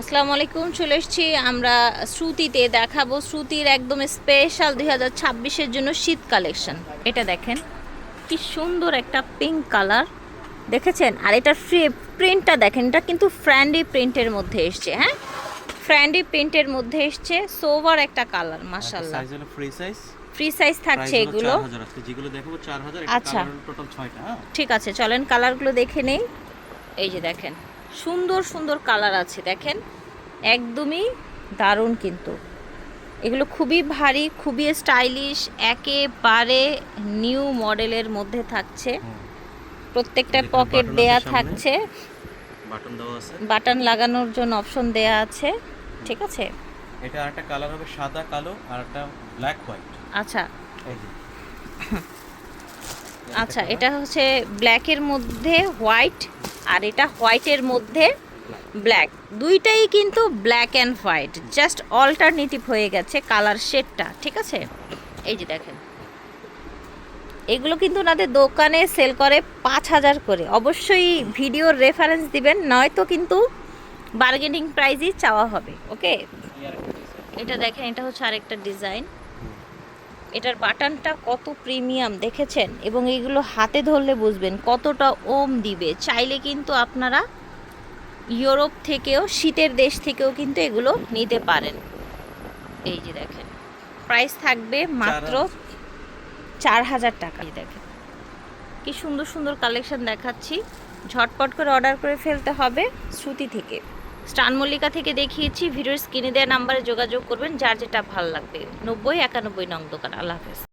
আসসালামু আলাইকুম চলে এসেছি আমরা শ্রুতিতে দেখাবো। শ্রুতির একদম স্পেশাল দুই হাজার ছাব্বিশের জন্য শীত কালেকশন এটা দেখেন কি সুন্দর একটা পিঙ্ক কালার দেখেছেন? আর এটার ফ্রি প্রিন্টটা দেখেন এটা কিন্তু ফ্র্যান্ডি প্রিন্টের মধ্যে এসছে হ্যাঁ? ফ্র্যান্ডি প্রিন্টের মধ্যে এসছে সোভার একটা কালার মাশাল্লাহ size free size free size থাকছে এগুলো। যেগুলো দেখাবো 4000 আচ্ছা। টোটাল 6টা হ্যাঁ? ঠিক আছে চলেন কালারগুলো দেখে নেই। এই যে দেখেন সুন্দর সুন্দর কালার আছে দেখেন? একদমই দারুণ কিন্তু। এগুলো খুবই ভারী খুবই স্টাইলিশ একেবারে নিউ মডেলের মধ্যে থাকছে। প্রত্যেকটা পকেট দেয়া থাকছে। বাটন লাগানোর জন্য অপশন দেয়া আছে। ঠিক আছে? এটা আরেকটা কালার হবে সাদা কালো আর একটা ব্ল্যাক হোয়াইট আচ্ছা। আচ্ছা এটা হচ্ছে ব্ল্যাকের মধ্যে হোয়াইট আর এটা হোয়াইটের মধ্যে ব্ল্যাক। দুইটাই কিন্তু black and white. Just alternative হয়ে গেছে কালার শেডটা, ঠিক আছে? এই যে দেখেন। এগুলো কিন্তু ওনাদের দোকানে সেল করে পাঁচ হাজার করে। অবশ্যই ভিডিওর রেফারেন্স দিবেন, নয়তো কিন্তু বার্গেনিং প্রাইজই চাওয়া হবে ওকে এটা দেখেন, এটা হচ্ছে আরেকটা ডিজাইন এটার বাটনটা কত প্রিমিয়াম দেখেছেন? এবং এগুলো হাতে ধরলে বুঝবেন কতটা ওম দিবে। চাইলে কিন্তু আপনারা ইউরোপ থেকেও শীতের দেশ থেকেও কিন্তু এগুলো নিতে পারেন। এই যে দেখেন প্রাইস থাকবে মাত্র চার হাজার টাকা। দেখেন কি সুন্দর সুন্দর কালেকশন দেখাচ্ছি। ঝটপট করে অর্ডার করে ফেলতে হবে শ্রুতি থেকে। স্টান মল্লিকা থেকে দেখিয়েছি, ভিডিওর স্ক্রিনে দেওয়া নাম্বারে যোগাযোগ করবেন, যার যেটা ভালো লাগবে। নব্বই একানব্বই নং দোকান। আল্লাহ হাফেজ।